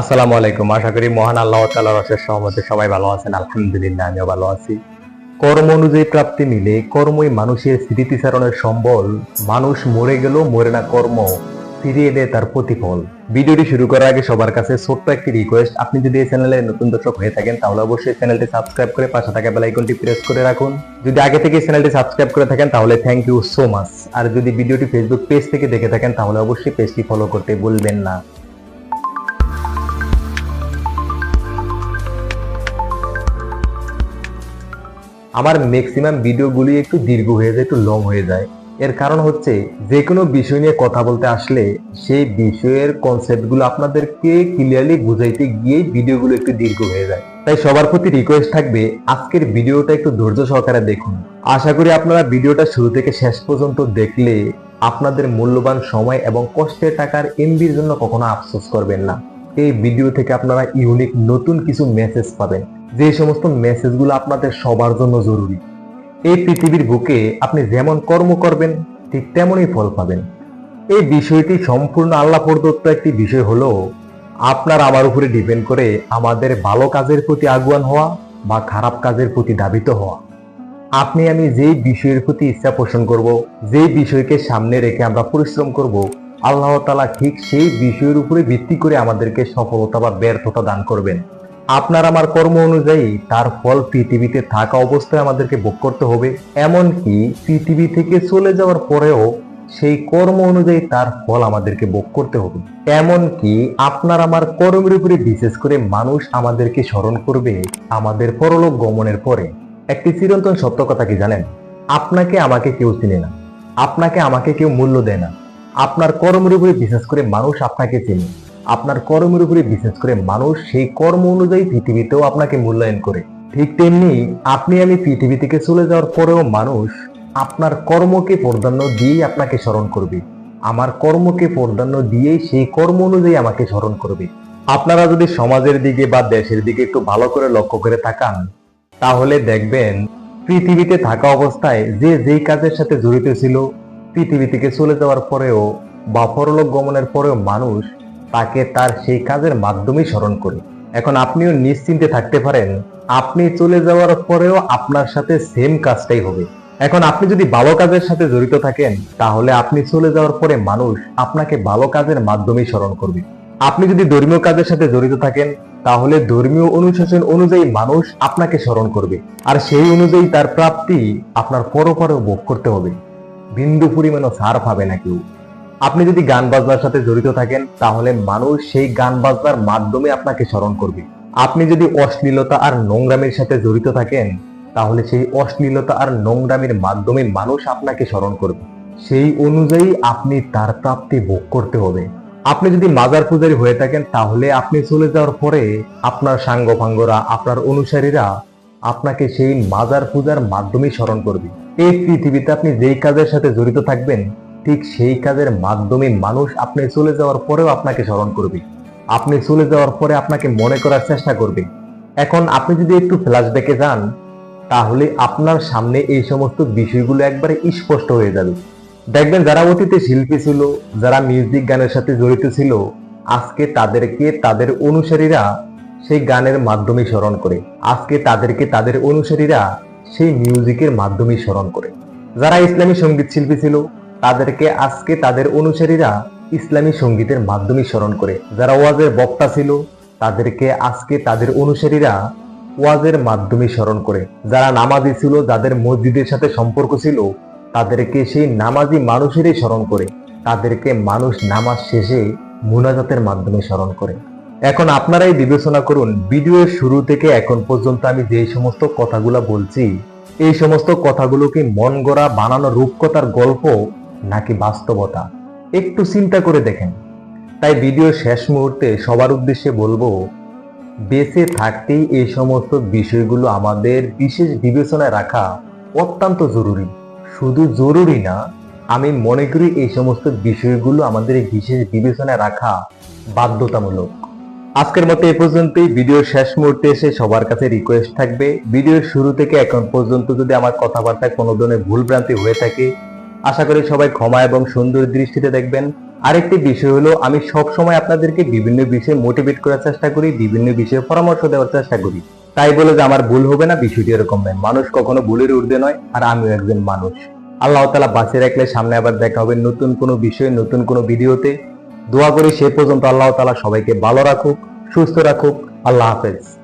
আসসালামু আলাইকুম। আশা করি মহান আল্লাহ তাআলার অশেষ সহমতে সবাই ভালো আছেন। আলহামদুলিল্লাহ, আমিও ভালো আছি। কর্ম অনুযায়ী প্রাপ্তি মিলে কর্মই মানুষের স্মৃতিচারণের সম্বল। মানুষ মরে গেল মরে না কর্ম, ফিরিয়ে দেয় তার প্রতিফল। ভিডিওটি শুরু করার আগে সবার কাছে ছোট্ট একটি রিকোয়েস্ট আপনি যদি এই চ্যানেলে নতুন দর্শক হয়ে থাকেন, তাহলে অবশ্যই চ্যানেলটি সাবস্ক্রাইব করে পাশে থাকা বেল আইকনটি প্রেস করে রাখুন। যদি আগে থেকে চ্যানেলটি সাবস্ক্রাইব করে থাকেন, তাহলে থ্যাংক ইউ সো মাচ আর যদি ভিডিওটি ফেসবুক পেজ থেকে দেখে থাকেন, তাহলে অবশ্যই পেজটি ফলো করতে ভুলবেন না। আমার ম্যাক্সিমাম ভিডিওগুলি একটু দীর্ঘ হয়ে যায়, একটু লং হয়ে যায়। এর কারণ হচ্ছে যে কোনো বিষয় নিয়ে কথা বলতে আসলে সেই বিষয়ের কনসেপ্টগুলো আপনাদেরকে ক্লিয়ারলি বুঝাইতে গিয়েই ভিডিওগুলো একটু দীর্ঘ হয়ে যায়। তাই সবার প্রতি রিকোয়েস্ট থাকবে, আজকের ভিডিওটা একটু ধৈর্য সহকারে দেখুন। আশা করি আপনারা ভিডিওটা শুরু থেকে শেষ পর্যন্ত দেখলে আপনাদের মূল্যবান সময় এবং কষ্টের টাকার এমবির জন্য কখনো আফসোস করবেন না। এই ভিডিও থেকে আপনারা ইউনিক নতুন কিছু মেসেজ পাবেন। যে সমস্ত মেসেজগুলো আপনাদের সবার জন্য জরুরি, এই পৃথিবীর বুকে আপনি যেমন কর্ম করবেন, ঠিক তেমনই ফল পাবেন। এই বিষয়টি সম্পূর্ণ আল্লাহ প্রদত্ত একটি বিষয় হলো, আপনার আমার উপরে ডিপেন্ড করে আমাদের ভালো কাজের প্রতি আগুয়ান হওয়া বা খারাপ কাজের প্রতি দাবিত হওয়া। আপনি আমি যেই বিষয়ের প্রতি ইচ্ছা পোষণ করব, যেই বিষয়কে সামনে রেখে আমরা পরিশ্রম করব, আল্লাহ তালা ঠিক সেই বিষয়ের উপরে ভিত্তি করে আমাদেরকে সফলতা বা ব্যর্থতা দান করবেন। আপনার আমার কর্ম অনুযায়ী তার ফল পৃথিবীতে থাকা অবস্থায় আমাদেরকে ভোগ করতে হবে। এমনকি পৃথিবী থেকে চলে যাওয়ার পরেও সেই কর্ম অনুযায়ী তার ফল আমাদেরকে ভোগ করতে হবে। এমনকি আপনার আমার কর্মের উপরে বিশেষ করে মানুষ আমাদেরকে স্মরণ করবে আমাদের পরলোক গমনের পরে। একটি চিরন্তন সত্য কথা কি জানেন? আপনাকে আমাকে কেউ চিনে না। আপনাকে আমাকে কেউ মূল্য দেয় না। আপনার কর্মের উপরে বিশেষ করে মানুষ আপনাকে চেনে। আপনার কর্মের উপরে বিশেষ করে মানুষ সেই কর্ম অনুযায়ী পৃথিবীতেও আপনাকে মূল্যায়ন করে। ঠিক তেমনি আপনি আমি পৃথিবী থেকে চলে যাওয়ার পরেও মানুষ আপনার কর্মকে প্রাধান্য দিয়েই আপনাকে স্মরণ করবে। আমার কর্মকে প্রাধান্য দিয়েই সেই কর্ম অনুযায়ী আমাকে স্মরণ করবে। আপনারা যদি সমাজের দিকে বা দেশের দিকে একটু ভালো করে লক্ষ্য করে তাকান, তাহলে দেখবেন পৃথিবীতে থাকা অবস্থায় যে যেই কাজের সাথে জড়িত ছিল, পৃথিবী থেকে চলে যাওয়ার পরেও বা পরলোক গমনের পরেও মানুষ তাকে তার সেই কাজের মাধ্যমেই স্মরণ করে। এখন আপনিও নিশ্চিন্তে থাকতে পারেন, আপনি চলে যাওয়ার পরেও আপনার সাথে সেম কাজটাই হবে। এখন আপনি যদি ভালো কাজের সাথে জড়িত থাকেন, তাহলে আপনি চলে যাওয়ার পরে মানুষ আপনাকে ভালো কাজের মাধ্যমেই স্মরণ করবে। আপনি যদি ধর্মীয় কাজের সাথে জড়িত থাকেন, তাহলে ধর্মীয় অনুশাসন অনুযায়ী মানুষ আপনাকে স্মরণ করবে, আর সেই অনুযায়ী তার প্রাপ্তি আপনার পরপরেও ভোগ করতে হবে। বিন্দু পরিমাণও ছাড় পাবে না কেউ। আপনি যদি গান বাজনার সাথে জড়িত থাকেন, তাহলে মানুষ সেই গান বাজনার মাধ্যমে আপনাকে স্মরণ করবে। আপনি যদি অশ্লীলতা আর নোংরামের সাথে জড়িত থাকেন, তাহলে সেই অশ্লীলতা আর নোংরামের মাধ্যমে মানুষ আপনাকে স্মরণ করবে। সেই অনুযায়ী আপনি তার প্রাপ্তি ভোগ করতে হবে। আপনি যদি মাজার পূজারি হয়ে থাকেন, তাহলে আপনি চলে যাওয়ার পরে আপনার সাঙ্গ সাঙ্গভাঙ্গরা, আপনার অনুসারীরা আপনাকে সেই মাজার পূজার মাধ্যমে স্মরণ করবে। এই পৃথিবীতে আপনি যেই কাজের সাথে জড়িত থাকবেন ঠিক সেই কাজের মাধ্যমে মানুষ আপনি চলে যাওয়ার পরেও আপনাকে স্মরণ করবে। আপনি চলে যাওয়ার পরে আপনাকে মনে করার চেষ্টা করবে। এখন আপনি যদি একটু ফ্ল্যাশব্যাকে যান, তাহলে আপনার সামনে এই সমস্ত বিষয়গুলো একবারে স্পষ্ট হয়ে যাবে। দেখবেন যারা অতীতে শিল্পী ছিল, যারা মিউজিক গানের সাথে জড়িত ছিল, আজকে তাদেরকে তাদের অনুসারীরা সেই গানের মাধ্যমে স্মরণ করে। আজকে তাদেরকে তাদের অনুসারীরা সেই মিউজিকের মাধ্যমে স্মরণ করে। যারা ইসলামী সংগীত শিল্পী ছিল তাদেরকে আজকে তাদের অনুসারীরা ইসলামী সঙ্গীতের মাধ্যমে স্মরণ করে। যারা ওয়াজের বক্তা ছিল, তাদেরকে আজকে তাদের অনুসারীরা ওয়াজের মাধ্যমে স্মরণ করে। যারা নামাজি ছিল, যাদের মসজিদের সাথে সম্পর্ক ছিল, তাদেরকে সেই নামাজি মানুষেরই স্মরণ করে। তাদেরকে মানুষ নামাজ শেষে মুনাজাতের মাধ্যমে স্মরণ করে। এখন আপনারাই বিবেচনা করুন, ভিডিওর শুরু থেকে এখন পর্যন্ত আমি যে সমস্ত কথাগুলো বলছি, এই সমস্ত কথাগুলো কি মন গড়া বানানো রূপকথার গল্প নাকি বাস্তবতা? একটু চিন্তা করে দেখেন। তাই ভিডিও শেষ মুহূর্তে সবার উদ্দেশ্যে বলব, বেঁচে থাকতেই এই সমস্ত বিষয়গুলো আমাদের বিশেষ বিবেচনায় রাখা অত্যন্ত জরুরি। শুধু জরুরি না, আমি মনে করি এই সমস্ত বিষয়গুলো আমাদের বিশেষ বিবেচনায় রাখা বাধ্যতামূলক। আজকের মতো এ পর্যন্তই। ভিডিওর শেষ মুহূর্তে এসে সবার কাছে রিকোয়েস্ট থাকবে। ভিডিওর শুরু থেকে এখন পর্যন্ত যদি আমার কথাবার্তায় কোনো ধরনের ভুলভ্রান্তি হয়ে থাকে আশা করি সবাই ক্ষমা এবং সুন্দর দৃষ্টিতে দেখবেন। আরেকটি বিষয় হলো, আমি সব সময় আপনাদেরকে বিভিন্ন বিষয়ে মোটিভেট করার চেষ্টা করি, বিভিন্ন বিষয়ে পরামর্শ দেওয়ার চেষ্টা করি। তাই বলে যে আমার ভুল হবে না, বিষয়টি এরকম নয়। মানুষ কখনো ভুলের ঊর্ধ্বে নয়, আর আমিও একজন মানুষ। আল্লাহ তালা বাঁচিয়ে রাখলে সামনে আবার দেখা হবে নতুন কোনো বিষয়ে, নতুন কোনো ভিডিওতে। দোয়া করি সে পর্যন্ত আল্লাহ তালা সবাইকে ভালো রাখুক, সুস্থ রাখুক। আল্লাহ হাফেজ।